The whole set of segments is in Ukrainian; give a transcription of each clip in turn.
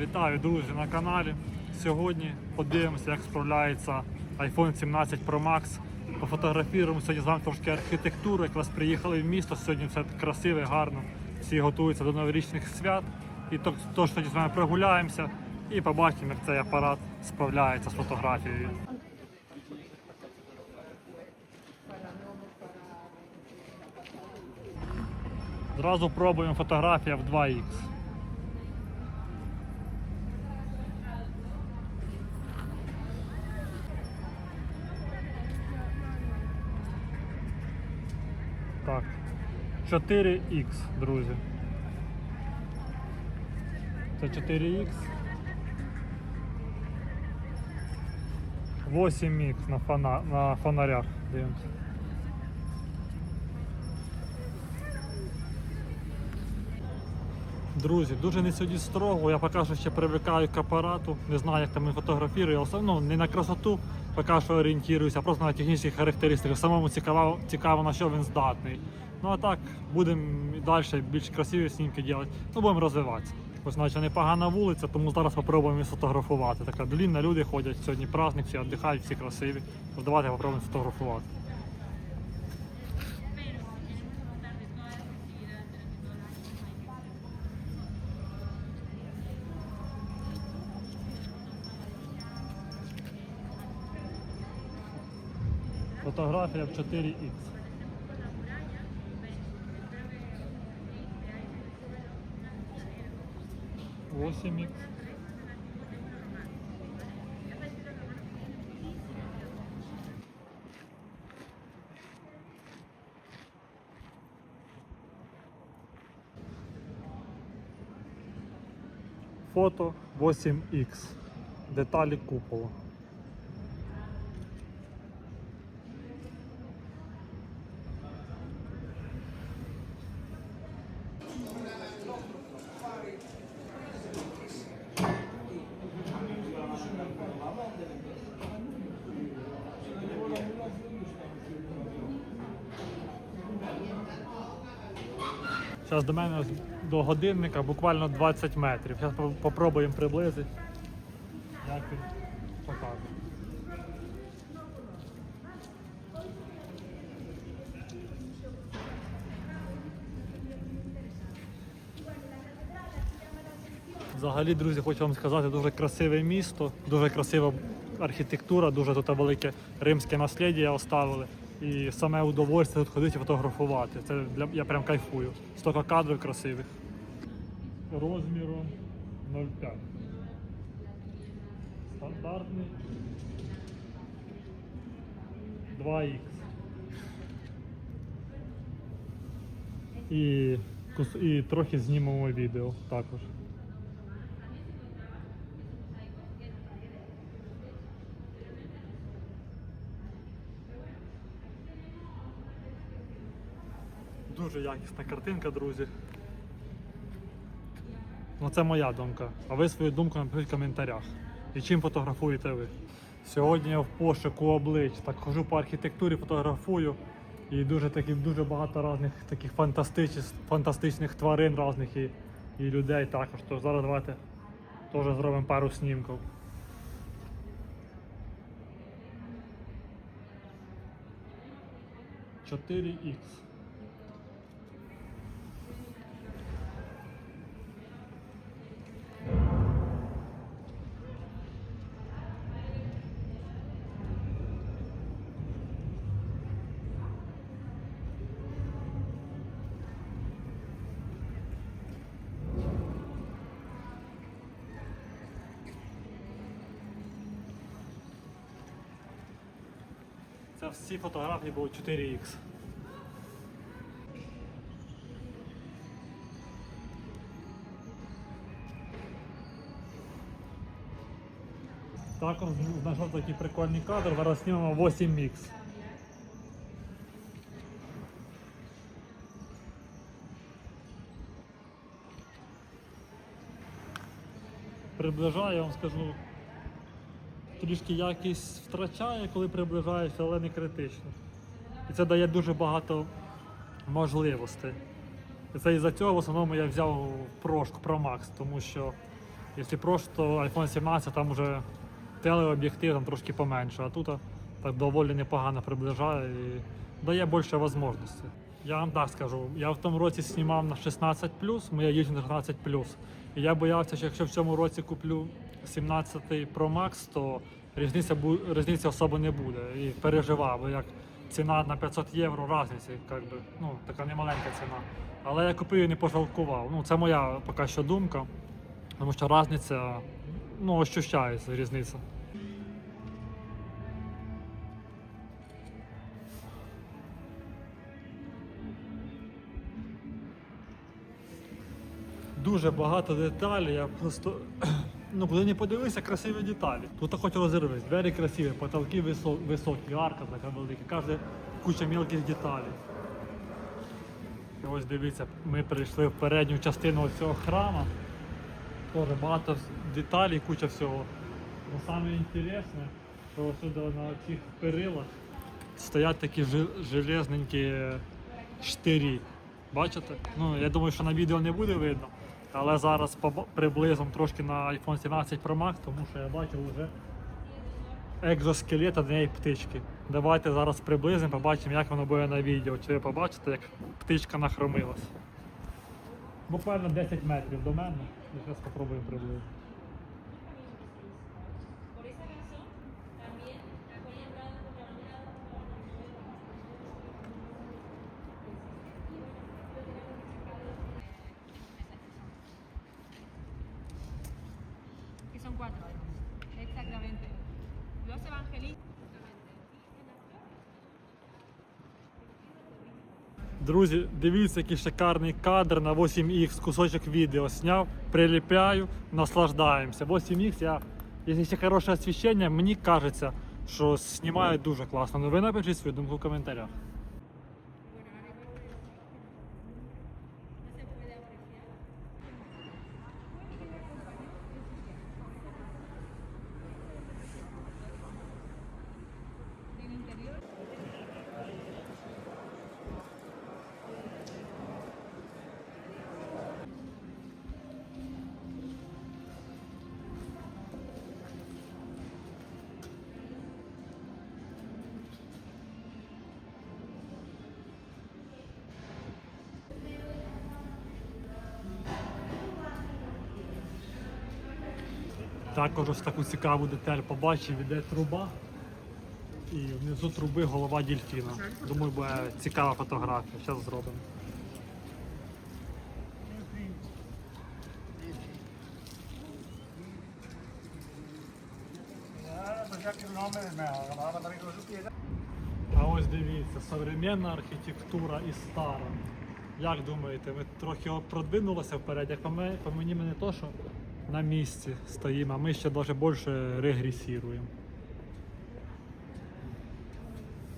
Вітаю, друзі, на каналі. Сьогодні подивимося, як справляється iPhone 17 Pro Max. Пофотографіруємо сьогодні з вами трошки архітектури. Якраз приїхали в місто. Сьогодні все красиве, гарно. Всі готуються до новорічних свят. І то- тож сьогодні з вами прогуляємося і побачимо, як цей апарат справляється з фотографією. Зразу пробуємо фотографія в 2х. Так. 4х, друзі. Це 4х. 8х на, фона... на фонарях. Дивимося. Друзі, дуже не сьогодні строго. Я поки що ще привикаю к апарату. Не знаю, як там він фотографірує. Але ну, не на красоту, поки що орієнтуюся, просто на технічні характеристики. Самому цікаво, цікаво на що він здатний. Ну а так, будемо далі більш красиві снімки робити. Ну, будемо розвиватися. Ось наче непогана вулиця, тому зараз спробуємо сфотографувати. Така длінна, люди ходять сьогодні праздник, всі віддихають, всі красиві. Давайте спробуємо сфотографувати. Фотографія в 4х. Восемь х Фото 8х. Деталі купола. Зараз до мене до годинника буквально 20 метрів. Зараз попробуємо приблизити. Як він показує. Взагалі, друзі, хочу вам сказати, дуже красиве місто, дуже красива архітектура, дуже тут велике римське наслідя оставили. І саме удовольствие тут ходити фотографувати. Це для я прям кайфую. Стільки кадрів красивих. Розміром 0,5. Стандартний 2х. І, і трохи знімемо відео також. Дуже якісна картинка, друзі. Ну, це моя думка. А ви свою думку напишіть в коментарях. І чим фотографуєте ви? Сьогодні я в пошуку облич. Так хожу по архітектурі, фотографую. І дуже такі, дуже багато різних таких фантастичних, фантастичних тварин різних і, і людей також. Тож зараз давайте теж зробимо пару снімків. Чотири х Це всі фотографії були 4х. Також знайшов такий прикольний кадр, зараз знімемо 8х. Приближаю, я вам скажу, трішки якість втрачає, коли приближаєшся, але не критично. І це дає дуже багато можливостей. І це із-за цього в основному я взяв прошку Pro Max, тому що Якщо просто iPhone 17, там вже телеоб'єктив там трошки поменше, а тут так доволі непогано приближає і дає більше можливостей. Я вам так скажу, я в тому році знімав на 16 моя їжджу на 16 І я боявся, що якщо в цьому році куплю 17 Pro Max, то різниця, різниці особо не буде. І переживав, бо як ціна на 500 євро різниці, як би, ну, така немаленька ціна. Але я купив і не пожалкував. Ну, це моя поки що думка, тому що різниця, ну, ощущається різниця. Дуже багато деталей, я просто ну, куди не подивися, красиві деталі. Тут хоч розірвись, двері красиві, потолки високі, арка така велика, кожна куча мілких деталей. І ось дивіться, ми прийшли в передню частину цього храму. Теж багато деталей, куча всього. Но саме інтересне, що сюди на цих перилах стоять такі железненькі штирі. Бачите? Ну, я думаю, що на відео не буде видно. Але зараз приблизно трошки на iPhone 17 Pro Max, тому що я бачив вже екзоскелет однієї птички. Давайте зараз приблизимо, побачимо, як воно буде на відео. Чи ви побачите, як птичка нахромилась. Буквально 10 метрів до мене. Зараз спробуємо приблизити. 4, exactamente. Los evangelistas. Друзі, дивіться, який шикарний кадр на 8Х кусочок відео сняв, приліпляю, наслаждаємося. 8Х, я, якщо ще хороше освіщення, мені кажеться, що знімає дуже класно. Ну ви напишіть свою думку в коментарях. Також ось таку цікаву деталь побачив, іде труба. І внизу труби голова дельфіна. Думаю, буде цікава фотографія. Зараз зробимо. А ось дивіться, современна архітектура і стара. Як думаєте, ви трохи продвинулися вперед, як по мені, по мені не то, що на місці стоїмо, а ми ще навіть більше регресуємо.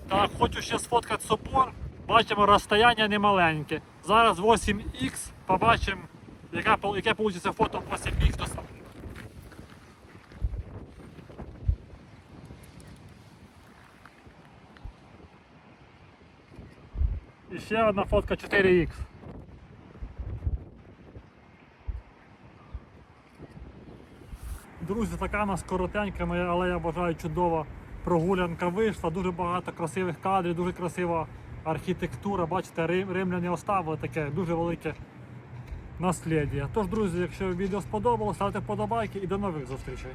Так, хочу ще сфоткати собор. Бачимо, розстояння немаленьке. Зараз 8х, побачимо, яка, яке вийде фото 8х до собору. І ще одна фотка 4х. Друзі, така у нас коротенька, але я бажаю чудова прогулянка вийшла. Дуже багато красивих кадрів, дуже красива архітектура. Бачите, рим, римляни оставили таке дуже велике наслідя. Тож, друзі, якщо відео сподобалося, ставте вподобайки і до нових зустрічей.